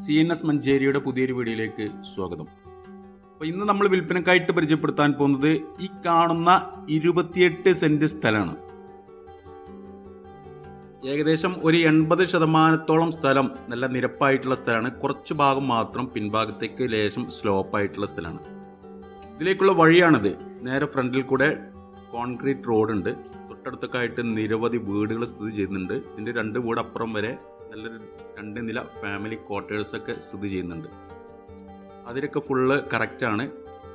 C N S മഞ്ചേരിയുടെ പുതിയൊരു വീഡിയോയിലേക്ക് സ്വാഗതം. അപ്പോൾ ഇന്ന് നമ്മൾ വിൽപ്പനക്കായിട്ട് പരിചയപ്പെടുത്താൻ പോകുന്നത് ഈ കാണുന്ന ഇരുപത്തിയെട്ട് സെന്റ് സ്ഥലമാണ്. ഏകദേശം ഒരു എൺപത് ശതമാനത്തോളം സ്ഥലം നല്ല നിരപ്പായിട്ടുള്ള സ്ഥലമാണ്. കുറച്ച് ഭാഗം മാത്രം പിൻഭാഗത്തേക്ക് ലേശം സ്ലോപ്പായിട്ടുള്ള സ്ഥലമാണ്. ഇതിലേക്കുള്ള വഴിയാണിത്. നേരെ ഫ്രണ്ടിൽ കൂടെ കോൺക്രീറ്റ് റോഡുണ്ട്. തൊട്ടടുത്തൊക്കെ ആയിട്ട് നിരവധി വീടുകൾ സ്ഥിതി ചെയ്യുന്നുണ്ട്. ഇതിന്റെ രണ്ട് വീട് അപ്പുറം വരെ നല്ലൊരു രണ്ട് നില ഫാമിലി ക്വാർട്ടേഴ്സൊക്കെ സ്ഥിതി ചെയ്യുന്നുണ്ട്. അതിലൊക്കെ ഫുള്ള് കറക്റ്റാണ്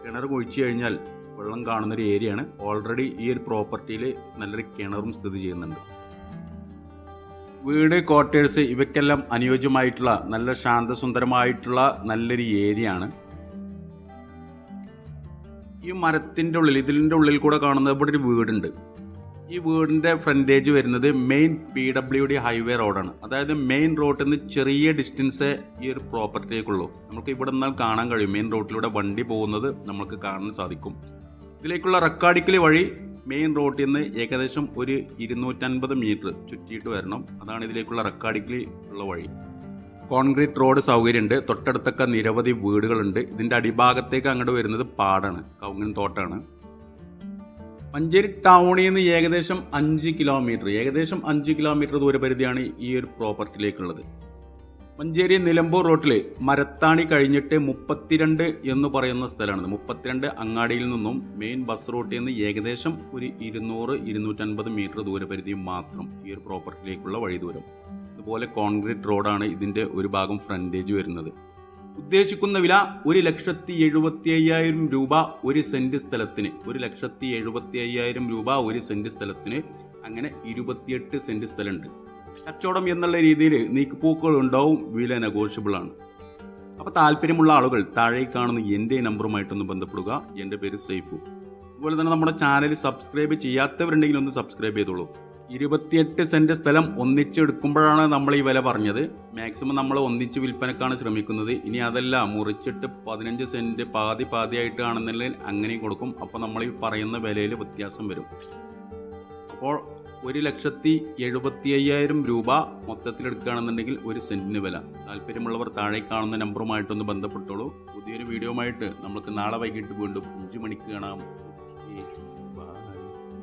കിണർ കുഴിച്ചു കഴിഞ്ഞാൽ വെള്ളം കാണുന്നൊരു ഏരിയയാണ് ഓൾറെഡി ഈ ഒരു പ്രോപ്പർട്ടിയിൽ നല്ലൊരു കിണറും സ്ഥിതി ചെയ്യുന്നുണ്ട്. വീട് ക്വാർട്ടേഴ്സ് ഇവയ്ക്കെല്ലാം അനുയോജ്യമായിട്ടുള്ള നല്ല ശാന്തസുന്ദരമായിട്ടുള്ള നല്ലൊരു ഏരിയ ആണ്. ഈ മരത്തിന്റെ ഉള്ളിൽ ഇതിന്റെ ഉള്ളിൽ കൂടെ കാണുന്നത് ഇവിടെ ഒരു വീടുണ്ട്. ഈ വീടിന്റെ ഫ്രണ്ടേജ് വരുന്നത് main P W D highway റോഡാണ് അതായത് മെയിൻ റോഡിൽ നിന്ന് ചെറിയ ഡിസ്റ്റൻസേ ഈ ഒരു പ്രോപ്പർട്ടിയിലേക്കുള്ളൂ നമുക്ക് ഇവിടെ നിന്നാൽ കാണാൻ കഴിയും. മെയിൻ റോഡിലൂടെ വണ്ടി പോകുന്നത് നമുക്ക് കാണാൻ സാധിക്കും. ഇതിലേക്കുള്ള റെക്കാർഡിക്കൽ വഴി മെയിൻ റോഡിൽ നിന്ന് ഏകദേശം ഒരു ഇരുന്നൂറ്റൻപത് മീറ്റർ ചുറ്റിയിട്ട് വരണം. അതാണ് ഇതിലേക്കുള്ള റെക്കാർഡിക്കലി ഉള്ള വഴി. കോൺക്രീറ്റ് റോഡ് സൗകര്യമുണ്ട് തൊട്ടടുത്തൊക്കെ നിരവധി വീടുകളുണ്ട്. ഇതിന്റെ അടിഭാഗത്തേക്ക് അങ്ങോട്ട് വരുന്നത് പാടാണ്. കൗങ്ങൻ തോട്ടാണ്. മഞ്ചേരി ടൗണിൽ നിന്ന് ഏകദേശം അഞ്ച് കിലോമീറ്റർ ഏകദേശം അഞ്ച് കിലോമീറ്റർ ദൂരപരിധിയാണ് ഈ ഒരു പ്രോപ്പർട്ടിയിലേക്കുള്ളത് മഞ്ചേരി നിലമ്പൂർ റോട്ടിൽ മരത്താണി കഴിഞ്ഞിട്ട് മുപ്പത്തിരണ്ട് എന്ന് പറയുന്ന സ്ഥലമാണ്. മുപ്പത്തിരണ്ട് അങ്ങാടിയിൽ നിന്നും മെയിൻ ബസ് റൂട്ടിൽ നിന്ന് ഏകദേശം ഒരു ഇരുന്നൂറ് ഇരുന്നൂറ്റൻപത് മീറ്റർ ദൂരപരിധി മാത്രം ഈ ഒരു പ്രോപ്പർട്ടിയിലേക്കുള്ള വഴി ദൂരം അതുപോലെ കോൺക്രീറ്റ് റോഡാണ് ഇതിന്റെ ഒരു ഭാഗം ഫ്രണ്ടേജ് വരുന്നത്. ഉദ്ദേശിക്കുന്ന വില ഒരു ലക്ഷത്തി എഴുപത്തി അയ്യായിരം രൂപ ഒരു സെന്റ് സ്ഥലത്തിന്. ഒരു ലക്ഷത്തി എഴുപത്തി അയ്യായിരം രൂപ ഒരു സെന്റ് സ്ഥലത്തിന്. അങ്ങനെ ഇരുപത്തിയെട്ട് സെന്റ് സ്ഥലമുണ്ട്. കച്ചവടം എന്നുള്ള രീതിയിൽ നീക്കുപോക്കുകൾ ഉണ്ടാവും വില നെഗോഷ്യബിൾ ആണ്. അപ്പോൾ താല്പര്യമുള്ള ആളുകൾ താഴെ കാണുന്ന എന്റെ നമ്പറുമായിട്ടൊന്ന് ബന്ധപ്പെടുക. എന്റെ പേര് സൈഫു. അതുപോലെ തന്നെ നമ്മുടെ ചാനൽ സബ്സ്ക്രൈബ് ചെയ്യാത്തവരുണ്ടെങ്കിൽ ഒന്ന് സബ്സ്ക്രൈബ് ചെയ്തോളൂ. ഇരുപത്തിയെട്ട് സെന്റ് സ്ഥലം ഒന്നിച്ചെടുക്കുമ്പോഴാണ് നമ്മൾ ഈ വില പറഞ്ഞത്. മാക്സിമം നമ്മൾ ഒന്നിച്ച് വിൽപ്പനക്കാണ് ശ്രമിക്കുന്നത്. ഇനി അതല്ല മുറിച്ചിട്ട് പതിനഞ്ച് സെന്റ് പാതി പാതിയായിട്ട് ആണെന്നുണ്ടെങ്കിൽ അങ്ങനെയും കൊടുക്കും. അപ്പോൾ നമ്മൾ ഈ പറയുന്ന വിലയിൽ വ്യത്യാസം വരും. അപ്പോൾ ഒരു ലക്ഷത്തി എഴുപത്തി അയ്യായിരം രൂപ മൊത്തത്തിൽ എടുക്കുകയാണെന്നുണ്ടെങ്കിൽ ഒരു സെന്റിന് വില. താല്പര്യമുള്ളവർ താഴെ കാണുന്ന നമ്പറുമായിട്ടൊന്ന് ബന്ധപ്പെട്ടോളൂ. പുതിയൊരു വീഡിയോ ആയിട്ട് നമുക്ക് നാളെ വൈകിട്ട് വീണ്ടും അഞ്ചു മണിക്ക് കാണാം.